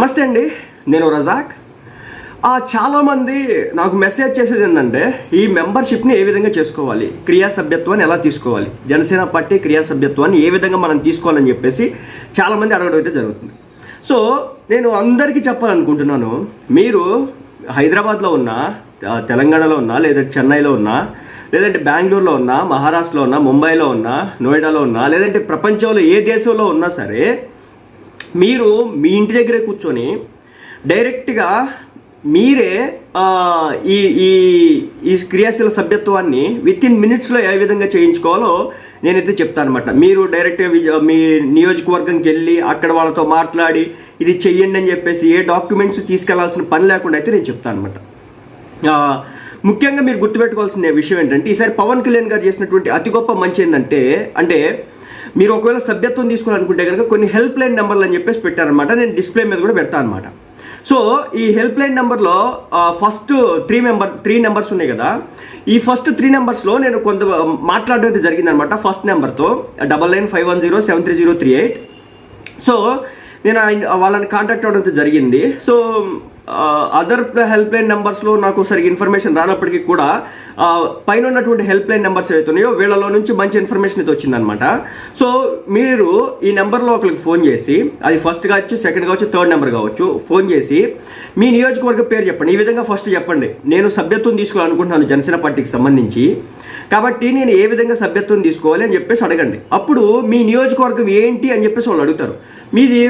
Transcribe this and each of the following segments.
నమస్తే అండి నేను రజాక్. చాలామంది నాకు మెసేజ్ చేసేది ఏంటంటే ఈ మెంబర్షిప్ని ఏ విధంగా చేసుకోవాలి? క్రియా సభ్యత్వాన్ని ఎలా తీసుకోవాలి? జనసేన పార్టీ క్రియా సభ్యత్వాన్ని ఏ విధంగా మనం తీసుకోవాలని చెప్పేసి చాలామంది అడగడం అయితే జరుగుతుంది. సో నేను అందరికీ చెప్పాలనుకుంటున్నాను మీరు హైదరాబాద్లో ఉన్నా తెలంగాణలో ఉన్నా లేదా చెన్నైలో ఉన్నా లేదంటే బెంగళూరులో ఉన్నా మహారాష్ట్రలో ఉన్నా ముంబైలో ఉన్నా నోయిడాలో ఉన్నా లేదంటే ప్రపంచంలో ఏ దేశంలో ఉన్నా సరే మీరు మీ ఇంటి దగ్గరే కూర్చొని డైరెక్ట్గా మీరే ఈ ఈ ఈ క్రియాశీల సభ్యత్వాన్ని విత్ ఇన్ మినిట్స్లో ఏ విధంగా చేయించుకోవాలో నేనైతే చెప్తాను అనమాట మీరు డైరెక్ట్గా మీ నియోజకవర్గంకి వెళ్ళి అక్కడ వాళ్ళతో మాట్లాడి ఇది చెయ్యండి అని చెప్పేసి ఏ డాక్యుమెంట్స్ తీసుకెళ్ళాల్సిన పని లేకుండా అయితే నేను చెప్తాను అనమాట ముఖ్యంగా మీరు గుర్తుపెట్టుకోవాల్సిన విషయం ఏంటంటే ఈసారి పవన్ కళ్యాణ్ గారు చేసినటువంటి అతి గొప్ప మంచి ఏంటంటే అంటే మీరు ఒకవేళ సభ్యత్వం తీసుకోవాలనుకుంటే కనుక కొన్ని హెల్ప్ లైన్ నెంబర్లు అని చెప్పేసి పెట్టారనమాట నేను డిస్ప్లే మీద కూడా పెడతాను అనమాట సో ఈ హెల్ప్ లైన్ నెంబర్లో first three member three numbers ఉన్నాయి కదా. ఈ ఫస్ట్ త్రీ నెంబర్స్లో నేను కొంత మాట్లాడడం అయితే జరిగిందనమాట ఫస్ట్ నెంబర్తో. Double nine five one zero seven three zero three eight. So నేను ఆయన వాళ్ళని కాంటాక్ట్ అవ్వడం అయితే జరిగింది. సో అదర్ హెల్ప్ లైన్ నెంబర్స్లో నాకు సరిగ్గా ఇన్ఫర్మేషన్ రానప్పటికీ కూడా పైన ఉన్నటువంటి హెల్ప్ లైన్ నెంబర్స్ ఏవైతే ఉన్నాయో వీళ్ళలో నుంచి మంచి ఇన్ఫర్మేషన్ అయితే వచ్చిందనమాట సో మీరు ఈ నెంబర్లో ఒకరికి ఫోన్ చేసి అది ఫస్ట్ కావచ్చు సెకండ్ కావచ్చు థర్డ్ నెంబర్ కావచ్చు ఫోన్ చేసి మీ నియోజకవర్గ పేరు చెప్పండి. ఈ విధంగా ఫస్ట్ చెప్పండి. నేను సభ్యత్వం తీసుకోవాలనుకుంటున్నాను జనసేన పార్టీకి సంబంధించి. కాబట్టి నేను ఏ విధంగా సభ్యత్వం తీసుకోవాలి అని చెప్పేసి అడగండి. అప్పుడు మీ నియోజకవర్గం ఏంటి అని చెప్పేసి వాళ్ళు అడుగుతారు. మీది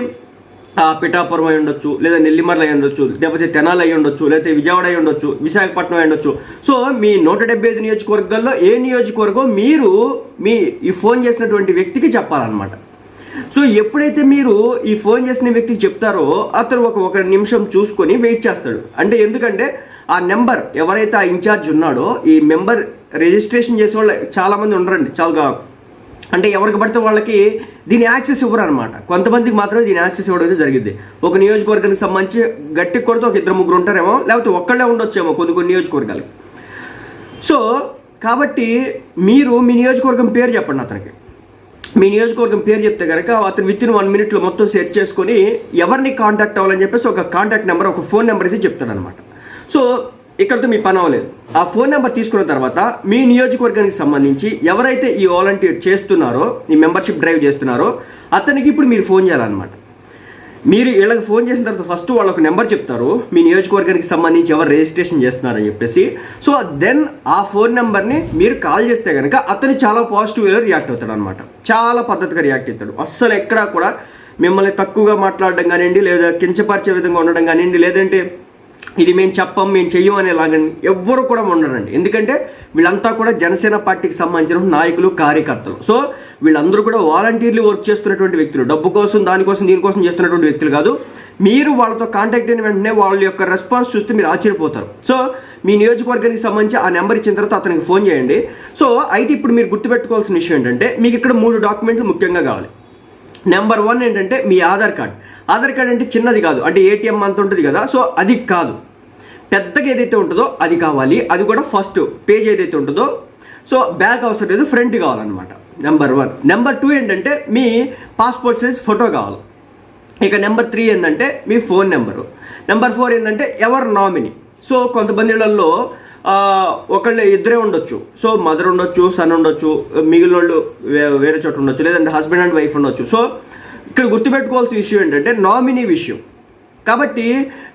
పిఠాపురం అయి ఉండొచ్చు లేదా నెల్లిమర్ల అయి ఉండొచ్చు లేకపోతే తెనాలి అయి ఉండొచ్చు లేకపోతే విజయవాడ అయి ఉండొచ్చు విశాఖపట్నం అయి ఉండొచ్చు. సో మీ నూట డెబ్బై ఐదు నియోజకవర్గాల్లో ఏ నియోజకవర్గం మీరు మీ ఈ ఫోన్ చేసినటువంటి వ్యక్తికి చెప్పాలన్నమాట. సో ఎప్పుడైతే మీరు ఈ ఫోన్ చేసిన వ్యక్తికి చెప్తారో అతను ఒక ఒక నిమిషం చూసుకొని వెయిట్ చేస్తాడు. అంటే ఎందుకంటే ఆ నెంబర్ ఎవరైతే ఆ ఇన్ఛార్జ్ ఉన్నాడో ఈ మెంబర్ రిజిస్ట్రేషన్ చేసే వాళ్ళు చాలామంది ఉండరండి. చాలా అంటే ఎవరికి పడితే వాళ్ళకి దీని యాక్సెస్ ఇవ్వరు అనమాట కొంతమందికి మాత్రమే దీని యాక్సెస్ ఇవ్వడం అయితే జరిగింది ఒక నియోజకవర్గానికి సంబంధించి గట్టి కొడితే ఒక ఇద్దరు ముగ్గురు ఉంటారేమో లేకపోతే ఒక్కళ్ళే ఉండొచ్చేమో కొన్ని కొన్ని నియోజకవర్గాలకి. సో కాబట్టి మీరు మీ నియోజకవర్గం పేరు చెప్పండి అతనికి. మీ నియోజకవర్గం పేరు చెప్తే కనుక అతను విత్ ఇన్ వన్ మినిట్లో మొత్తం సెట్ చేసుకొని ఎవరిని కాంటాక్ట్ అవ్వాలని చెప్పేసి ఒక కాంటాక్ట్ నెంబర్ ఒక ఫోన్ నెంబర్ అయితే చెప్తాడనమాట సో ఇక్కడితో మీ పని అవ్వలేదు. ఆ ఫోన్ నెంబర్ తీసుకున్న తర్వాత మీ నియోజకవర్గానికి సంబంధించి ఎవరైతే ఈ వాలంటీర్ చేస్తున్నారో ఈ మెంబర్షిప్ డ్రైవ్ చేస్తున్నారో అతనికి ఇప్పుడు మీరు ఫోన్ చేయాలన్నమాట. మీరు వీళ్ళకి ఫోన్ చేసిన తర్వాత ఫస్ట్ వాళ్ళు ఒక నెంబర్ చెప్తారు మీ నియోజకవర్గానికి సంబంధించి ఎవరు రిజిస్ట్రేషన్ చేస్తున్నారని చెప్పేసి. సో దెన్ ఆ ఫోన్ నెంబర్ని మీరు కాల్ చేస్తే కనుక అతను చాలా పాజిటివ్ వేలో రియాక్ట్ అవుతాడు అనమాట చాలా పద్ధతిగా రియాక్ట్ అవుతాడు. అస్సలు ఎక్కడా కూడా మిమ్మల్ని తక్కువగా మాట్లాడడం కానివ్వండి లేదా కించపరిచే విధంగా ఉండడం కానివ్వండి లేదంటే ఇది మేము చెప్పం మేము చెయ్యం అనేలాగని ఎవ్వరు కూడా ఉండరండి. ఎందుకంటే వీళ్ళంతా కూడా జనసేన పార్టీకి సంబంధించిన నాయకులు కార్యకర్తలు. సో వీళ్ళందరూ కూడా వాలంటీర్లు వర్క్ చేస్తున్నటువంటి వ్యక్తులు. డబ్బు కోసం దానికోసం దీనికోసం చేస్తున్నటువంటి వ్యక్తులు కాదు. మీరు వాళ్ళతో కాంటాక్ట్ అయిన వెంటనే వాళ్ళ యొక్క రెస్పాన్స్ చూస్తే మీరు ఆశ్చర్యపోతారు. సో మీ నియోజకవర్గానికి సంబంధించి ఆ నెంబర్ ఇచ్చిన తర్వాత అతనికి ఫోన్ చేయండి. సో అయితే ఇప్పుడు మీరు గుర్తుపెట్టుకోవాల్సిన విషయం ఏంటంటే మీకు ఇక్కడ మూడు డాక్యుమెంట్లు ముఖ్యంగా కావాలి. నెంబర్ వన్ ఏంటంటే మీ ఆధార్ కార్డ్. ఆధార్ కార్డ్ అంటే చిన్నది కాదు. అంటే ఏటీఎం అంత ఉంటుంది కదా సో అది కాదు. పెద్దగా ఏదైతే ఉంటుందో అది కావాలి. అది కూడా ఫస్ట్ పేజ్ ఏదైతే ఉంటుందో సో బ్యాక్ అవసరం లేదు ఫ్రంట్ కావాలన్నమాట. నెంబర్ వన్ నెంబర్ టూ ఏంటంటే మీ పాస్పోర్ట్ సైజ్ ఫోటో కావాలి. ఇక నెంబర్ త్రీ ఏంటంటే మీ ఫోన్ నెంబరు నెంబర్ ఫోర్ ఏంటంటే ఎవరు నామినీ సో కొంతమందిలలో ఒకళ్ళు ఇద్దరే ఉండొచ్చు. సో మదర్ ఉండొచ్చు సన్ ఉండొచ్చు మిగిలిన వాళ్ళు వేరే చోట ఉండొచ్చు లేదంటే హస్బెండ్ అండ్ వైఫ్ ఉండొచ్చు. సో ఇక్కడ గుర్తుపెట్టుకోవాల్సిన విషయం ఏంటంటే నామినీ విషయం. కాబట్టి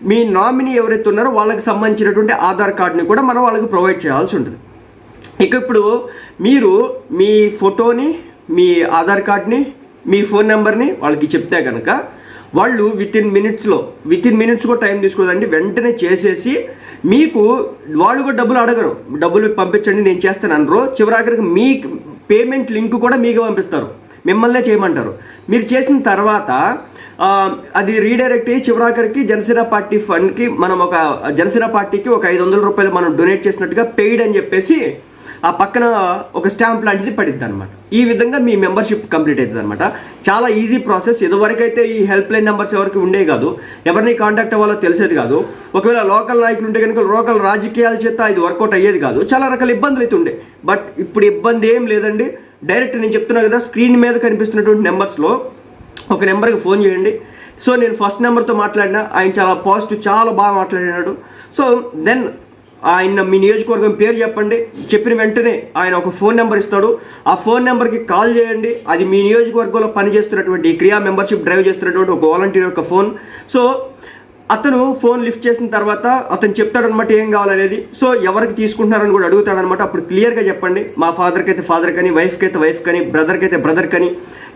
మీ నామినీ ఎవరైతే ఉన్నారో వాళ్ళకి సంబంధించినటువంటి ఆధార్ కార్డ్ని కూడా మనం వాళ్ళకి ప్రొవైడ్ చేయాల్సి ఉంటుంది. ఇక ఇప్పుడు మీరు మీ ఫోటోని మీ ఆధార్ కార్డ్ని మీ ఫోన్ నెంబర్ని వాళ్ళకి చెప్తే కనుక వాళ్ళు విత్ ఇన్ మినిట్స్లో విత్ ఇన్ మినిట్స్ కూడా టైం తీసుకోదండి వెంటనే చేసేసి మీకు వాళ్ళు కూడా డబ్బులు అడగరు. డబ్బులు పంపించండి నేను చేస్తాను అనరు. చివరాఖరికి మీ పేమెంట్ లింక్ కూడా మీకు పంపిస్తారు. మిమ్మల్నే చేయమంటారు. మీరు చేసిన తర్వాత అది రీడైరెక్ట్ అయ్యి చివరాఖరికి జనసేన పార్టీ ఫండ్కి మనం ఒక జనసేన పార్టీకి ఒక ఐదు వందల రూపాయలు మనం డొనేట్ చేసినట్టుగా పెయిడ్ అని చెప్పేసి ఆ పక్కన ఒక స్టాంప్ లాంటిది పడిద్ది అనమాట ఈ విధంగా మీ మెంబర్షిప్ కంప్లీట్ అవుతుంది అనమాట చాలా ఈజీ ప్రాసెస్. ఇదివరకైతే ఈ హెల్ప్ లైన్ నెంబర్స్ ఎవరికి ఉండేవి కాదు. ఎవరిని కాంటాక్ట్ అవ్వాలో తెలిసేది కాదు. ఒకవేళ లోకల్ నాయకులు ఉంటే కనుక లోకల్ రాజకీయాల చేత ఇది వర్కౌట్ అయ్యేది కాదు. చాలా రకాల ఇబ్బందులు అయితే ఉండే. బట్ ఇప్పుడు ఇబ్బంది ఏం లేదండి. డైరెక్ట్ నేను చెప్తున్నా కదా స్క్రీన్ మీద కనిపిస్తున్నటువంటి నెంబర్స్లో ఒక నెంబర్కి ఫోన్ చేయండి. సో నేను ఫస్ట్ నెంబర్తో మాట్లాడినా ఆయన చాలా పాజిటివ్ చాలా బాగా మాట్లాడినాడు. సో దెన్ ఆయన మీ నియోజకవర్గం పేరు చెప్పండి. చెప్పిన వెంటనే ఆయన ఒక ఫోన్ నెంబర్ ఇస్తాడు. ఆ ఫోన్ నెంబర్కి కాల్ చేయండి. అది మీ నియోజకవర్గంలో పనిచేస్తున్నటువంటి క్రియా మెంబర్షిప్ డ్రైవ్ చేస్తున్నటువంటి ఒక వాలంటీర్ యొక్క ఫోన్. సో అతను ఫోన్ లిఫ్ట్ చేసిన తర్వాత అతను చెప్తాడనమాట ఏం కావాలనేది. సో ఎవరికి తీసుకుంటున్నారని కూడా అడుగుతాడనమాట అప్పుడు క్లియర్గా చెప్పండి. మా ఫాదర్కి అయితే ఫాదర్ కానీ వైఫ్కి అయితే వైఫ్ కానీ బ్రదర్కి అయితే బ్రదర్ కానీ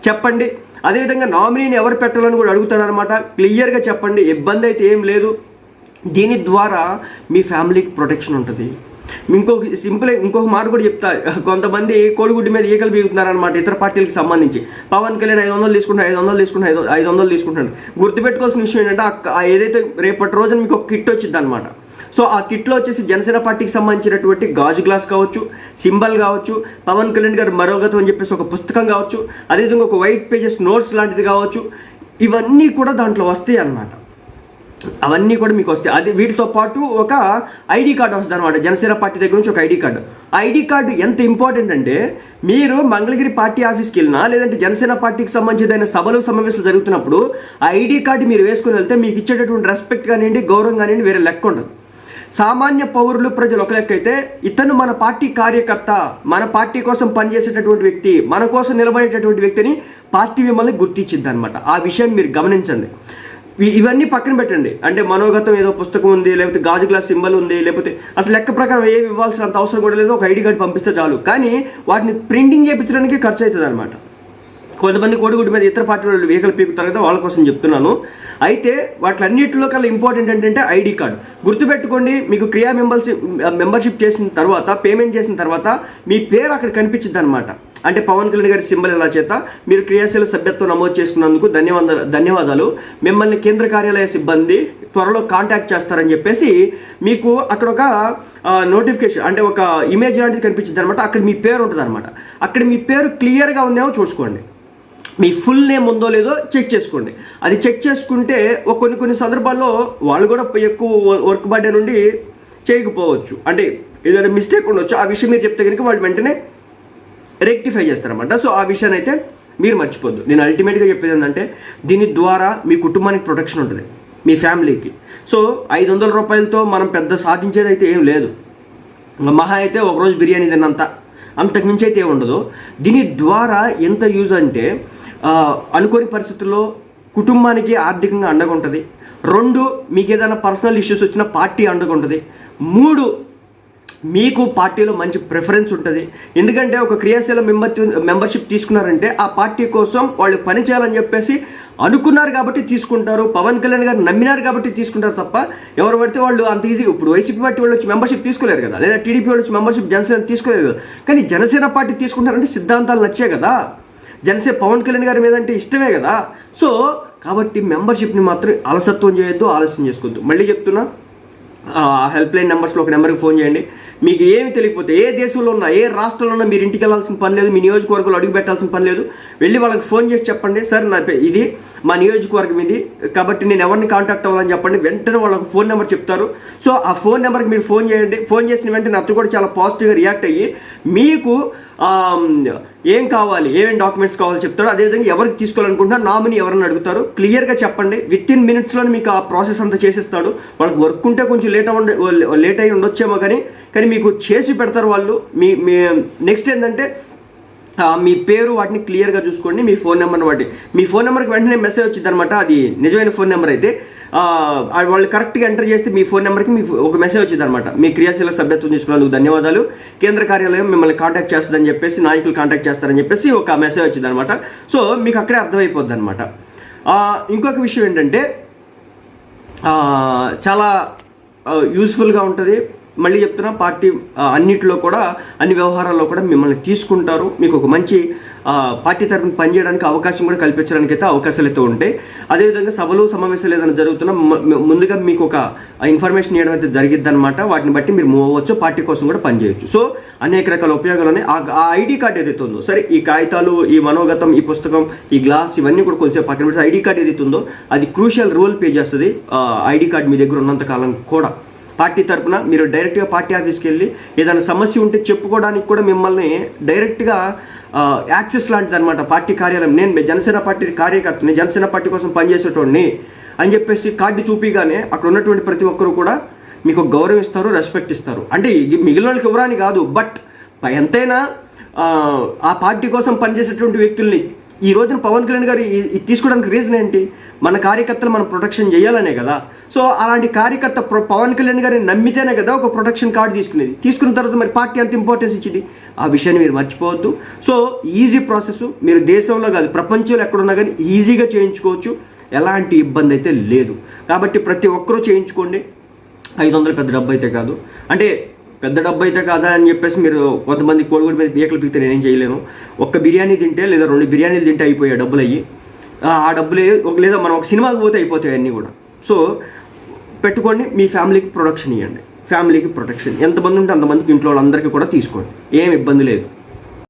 చెప్పండి. అదేవిధంగా నామినీని ఎవరు పెట్టాలని కూడా అడుగుతాడనమాట క్లియర్గా చెప్పండి. ఇబ్బంది అయితే ఏం లేదు. దీని ద్వారా మీ ఫ్యామిలీకి ప్రొటెక్షన్ ఉంటుంది. ఇంకొక సింపుల్ ఇంకొక మాట కూడా చెప్తా. కొంతమంది కోడిగుడ్డు మీద ఈకలు బీగుతున్నారనమాట ఇతర పార్టీలకు సంబంధించి. పవన్ కళ్యాణ్ ఐదు వందలు తీసుకుంటాడు ఐదు వందలు తీసుకుంటే ఐదు ఐదు వందలు తీసుకుంటాడు గుర్తుపెట్టుకోవాల్సిన విషయం ఏంటంటే ఏదైతే రేపటి రోజున మీకు ఒక కిట్ వచ్చింది అనమాట సో ఆ కిట్లో వచ్చేసి జనసేన పార్టీకి సంబంధించినటువంటి గాజు గ్లాస్ కావచ్చు సింబల్ కావచ్చు పవన్ కళ్యాణ్ గారు మరోగతం అని చెప్పేసి ఒక పుస్తకం కావచ్చు అదేవిధంగా ఒక వైట్ పేజెస్ నోట్స్ లాంటిది కావచ్చు ఇవన్నీ కూడా దాంట్లో వస్తాయి అన్నమాట అవన్నీ కూడా మీకు వస్తాయి. అది వీటితో పాటు ఒక ఐడి కార్డు వస్తుంది అనమాట జనసేన పార్టీ దగ్గర నుంచి ఒక ఐడి కార్డు. ఐడి కార్డు ఎంత ఇంపార్టెంట్ అంటే మీరు మంగళగిరి పార్టీ ఆఫీస్కి వెళ్ళినా లేదంటే జనసేన పార్టీకి సంబంధించిన సభలు సమావేశాలు జరుగుతున్నప్పుడు ఆ ఐడి కార్డు మీరు వేసుకుని వెళ్తే మీకు ఇచ్చేటటువంటి రెస్పెక్ట్ కానివ్వండి గౌరవం కానివ్వండి వేరే లెక్క ఉండదు. సామాన్య పౌరులు ప్రజలు ఒక లెక్క అయితే ఇతను మన పార్టీ కార్యకర్త మన పార్టీ కోసం పనిచేసేటటువంటి వ్యక్తి మన కోసం నిలబడేటటువంటి వ్యక్తిని పార్టీ మిమ్మల్ని గుర్తించింది అనమాట ఆ విషయాన్ని మీరు గమనించండి. ఇవన్నీ పక్కన పెట్టండి. అంటే మనోగతం ఏదో పుస్తకం ఉంది లేకపోతే గాజు గ్లాస్ సింబల్ ఉంది లేకపోతే అసలు లెక్క ప్రకారం ఏమి ఇవ్వాల్సినంత అవసరం కూడా లేదు ఒక ఐడి కార్డు పంపిస్తే చాలు. కానీ వాటిని ప్రింటింగ్ చేయించడానికి ఖర్చు అవుతుంది అనమాట కొంతమంది కోడిగుడ్డు మీద ఇతర పార్టీ వాళ్ళు వెహికల్ పీకుతారు కదా వాళ్ళ కోసం చెప్తున్నాను. అయితే వాటిలన్నిటిలో కల్లా ఇంపార్టెంట్ ఏంటంటే ఐడి కార్డు. గుర్తుపెట్టుకోండి మీకు క్రియా మెంబర్షిప్ మెంబర్షిప్ చేసిన తర్వాత పేమెంట్ చేసిన తర్వాత మీ పేరు అక్కడ కనిపించింది అనమాట అంటే పవన్ కళ్యాణ్ గారి సింబల్ ఎలా చేత? మీరు క్రియాశీల సభ్యత్వం నమోదు చేసుకున్నందుకు ధన్యవాదాలు ధన్యవాదాలు. మిమ్మల్ని కేంద్ర కార్యాలయ సిబ్బంది త్వరలో కాంటాక్ట్ చేస్తారని చెప్పేసి మీకు అక్కడ ఒక నోటిఫికేషన్ అంటే ఒక ఇమేజ్ లాంటిది కనిపించింది అనమాట అక్కడ మీ పేరు ఉంటుంది అనమాట అక్కడ మీ పేరు క్లియర్గా ఉందేమో చూసుకోండి. మీ ఫుల్ నేమ్ ఉందో లేదో చెక్ చేసుకోండి. అది చెక్ చేసుకుంటే ఒక కొన్ని కొన్ని సందర్భాల్లో వాళ్ళు కూడా ఎక్కువ వర్క్ బర్డే నుండి చేయకపోవచ్చు. అంటే ఏదైనా మిస్టేక్ ఉండొచ్చు. ఆ విషయం మీరు చెప్తే కనుక వాళ్ళు వెంటనే రెక్టిఫై చేస్తారన్నమాట. సో ఆ విషయాన్ని అయితే మీరు మర్చిపోద్దు. నేను అల్టిమేట్గా చెప్పేది ఏంటంటే దీని ద్వారా మీ కుటుంబానికి ప్రొటెక్షన్ ఉంటుంది. మీ ఫ్యామిలీకి. సో ఐదు వందల రూపాయలతో మనం పెద్ద సాధించేది అయితే ఏం లేదు. మహా అయితే ఒకరోజు బిర్యానీ తిన్నంత. అంతకుమించి అయితే ఉండదు. దీని ద్వారా ఎంత యూజ్ అంటే అనుకోని పరిస్థితుల్లో కుటుంబానికి ఆర్థికంగా అండగా ఉంటుంది రెండు మీకు ఏదైనా పర్సనల్ ఇష్యూస్ వచ్చిన పార్టీ అండగా ఉంటుంది మూడు మీకు పార్టీలో మంచి ప్రిఫరెన్స్ ఉంటుంది. ఎందుకంటే ఒక క్రియాశీల మెంబర్ మెంబర్షిప్ తీసుకున్నారంటే ఆ పార్టీ కోసం వాళ్ళు పని చేయాలని చెప్పేసి అనుకున్నారు కాబట్టి తీసుకుంటారు. పవన్ కళ్యాణ్ గారు నమ్మినారు కాబట్టి తీసుకుంటారు తప్ప ఎవరు పడితే వాళ్ళు అంత ఈజీ ఇప్పుడు వైసీపీ పార్టీ వాళ్ళు వచ్చి మెంబర్షిప్ తీసుకోలేరు కదా. లేదా టీడీపీ వాళ్ళు వచ్చి మెంబర్షిప్ జనసేన తీసుకోలేరు కదా కానీ జనసేన పార్టీ తీసుకుంటారంటే సిద్ధాంతాలు నచ్చే కదా. జనసేన పవన్ కళ్యాణ్ గారి మీద అంటే ఇష్టమే కదా. సో కాబట్టి మెంబర్షిప్ని మాత్రం అలసత్వం చేయొద్దు ఆలస్యం చేసుకోవద్దు. మళ్ళీ చెప్తున్నా. హెల్ప్ లైన్ నెంబర్స్లో ఒక నెంబర్కి ఫోన్ చేయండి. మీకు ఏమి తెలియకపోతే ఏ దేశంలో ఉన్నా ఏ రాష్ట్రంలో ఉన్నా మీరు ఇంటికి వెళ్ళాల్సిన పని లేదు మీ నియోజకవర్గంలో అడుగు పెట్టాల్సిన పని లేదు. వెళ్ళి వాళ్ళకి ఫోన్ చేసి చెప్పండి. సార్ నా పే- ఇది మా నియోజకవర్గం ఇది. కాబట్టి నేను ఎవరిని కాంటాక్ట్ అవ్వాలని చెప్పండి. వెంటనే వాళ్ళకి ఫోన్ నెంబర్ చెప్తారు. సో ఆ ఫోన్ నెంబర్కి మీరు ఫోన్ చేయండి. ఫోన్ చేసిన వెంటనే అతను కూడా చాలా పాజిటివ్గా రియాక్ట్ అయ్యి మీకు ఏం కావాలి? ఏమేమి డాక్యుమెంట్స్ కావాలో చెప్తాడు అదేవిధంగా ఎవరికి తీసుకోవాలనుకుంటున్నా నామినీ ఎవరన్నా అడుగుతారు. క్లియర్గా చెప్పండి. విత్ ఇన్ మినిట్స్లోనే మీకు ఆ ప్రాసెస్ అంతా చేసేస్తాడు. వాళ్ళకి వర్క్ ఉంటే కొంచెం లేట్ అవ్వండి లేట్ అయ్యి ఉండొచ్చేమో కానీ కానీ మీకు చేసి పెడతారు వాళ్ళు. మీ మీ నెక్స్ట్ ఏంటంటే మీ పేరు వాటిని క్లియర్గా చూసుకోండి. మీ ఫోన్ నెంబర్ని వాటి మీ ఫోన్ నెంబర్కి వెంటనే మెసేజ్ వచ్చింది అనమాట అది నిజమైన ఫోన్ నెంబర్ అయితే. వాళ్ళు కరెక్ట్గా ఎంటర్ చేస్తే మీ ఫోన్ నెంబర్కి మీకు ఒక మెసేజ్ వచ్చింది అనమాట మీ క్రియాశీల సభ్యత్వం తీసుకున్నందుకు ధన్యవాదాలు. కేంద్ర కార్యాలయం మిమ్మల్ని కాంటాక్ట్ చేస్తుందని చెప్పేసి నాయకులు కాంటాక్ట్ చేస్తారని చెప్పేసి ఒక మెసేజ్ వచ్చింది అనమాట సో మీకు అక్కడే అర్థమైపోద్ది అనమాట ఇంకొక విషయం ఏంటంటే చాలా యూస్ఫుల్గా ఉంటుంది. మళ్ళీ చెప్తున్నా పార్టీ అన్నిటిలో కూడా అన్ని వ్యవహారాల్లో కూడా మిమ్మల్ని తీసుకుంటారు. మీకు ఒక మంచి పార్టీ తరఫున పనిచేయడానికి అవకాశం కూడా కల్పించడానికి అయితే అవకాశాలు అయితే ఉంటాయి. అదేవిధంగా సభలు సమావేశాలు ఏదైనా జరుగుతున్నా ముందుగా మీకు ఒక ఇన్ఫర్మేషన్ ఇవ్వడం అయితే జరిగిద్ది అనమాట వాటిని బట్టి మీరు మూవ్ అవ్వచ్చు పార్టీ కోసం కూడా పనిచేయచ్చు. సో అనేక రకాల ఉపయోగాలు ఉన్నాయి. ఆ- ఆ ఐడి కార్డ్ ఏదైతే ఉందో సరే ఈ కాగితాలు ఈ మనోగతం ఈ పుస్తకం ఈ గ్లాస్ ఇవన్నీ కూడా కొంచెం పక్కన పెడితే ఐడి కార్డ్ ఏదైతే ఉందో అది క్రూషియల్ రోల్ ప్లే చేస్తుంది. ఐడి కార్డ్ మీ దగ్గర ఉన్నంత కాలం కూడా. పార్టీ తరపున మీరు డైరెక్ట్గా పార్టీ ఆఫీస్కి వెళ్ళి ఏదైనా సమస్య ఉంటే చెప్పుకోవడానికి కూడా మిమ్మల్ని డైరెక్ట్గా యాక్సెస్ లాంటిది అనమాట పార్టీ కార్యాలయం. నేను జనసేన పార్టీ కార్యకర్తని జనసేన పార్టీ కోసం పనిచేసేటోడిని అని చెప్పేసి కార్డు చూపిగానే అక్కడ ఉన్నటువంటి ప్రతి ఒక్కరు కూడా మీకు గౌరవం ఇస్తారు రెస్పెక్ట్ ఇస్తారు. అంటే మిగిలిన వాళ్ళకి ఇవ్వరాని కాదు బట్ ఎంతైనా ఆ, ఆ పార్టీ కోసం పనిచేసేటువంటి వ్యక్తుల్ని ఈ రోజున పవన్ కళ్యాణ్ గారు తీసుకోవడానికి రీజన్ ఏంటి? మన కార్యకర్తలు మనం ప్రొటెక్షన్ చేయాలనే కదా. సో అలాంటి కార్యకర్త పవన్ కళ్యాణ్ గారిని నమ్మితేనే కదా ఒక ప్రొటెక్షన్ కార్డు తీసుకునేది. తీసుకున్న తర్వాత మరి పార్టీ అంత ఇంపార్టెన్స్ ఇచ్చింది. ఆ విషయాన్ని మీరు మర్చిపోవద్దు. సో ఈజీ ప్రాసెస్ మీరు దేశంలో కాదు ప్రపంచంలో ఎక్కడున్నా కానీ ఈజీగా చేయించుకోవచ్చు. ఎలాంటి ఇబ్బంది అయితే లేదు. కాబట్టి ప్రతి ఒక్కరూ చేయించుకోండి. ఐదు వందలు పెద్ద డబ్బు అయితే కాదు. అంటే పెద్ద డబ్బు అయితే కాదా అని చెప్పేసి మీరు కొంతమంది కోడిగుడి మీద పీకలు పీకితే నేనేం చేయలేను. ఒక్క బిర్యానీ తింటే లేదా రెండు బిర్యానీలు తింటే అయిపోయాయి డబ్బులు అయ్యి ఆ డబ్బులు ఒక- లేదా మనం ఒక సినిమాకి పోతే అయిపోతాయి అన్నీ కూడా. సో పెట్టుకోండి మీ ఫ్యామిలీకి ప్రొడక్షన్ ఇవ్వండి ఫ్యామిలీకి ప్రొటెక్షన్. ఎంతమంది ఉంటే అంతమందికి ఇంట్లో వాళ్ళందరికీ కూడా తీసుకోండి. ఏం ఇబ్బంది లేదు.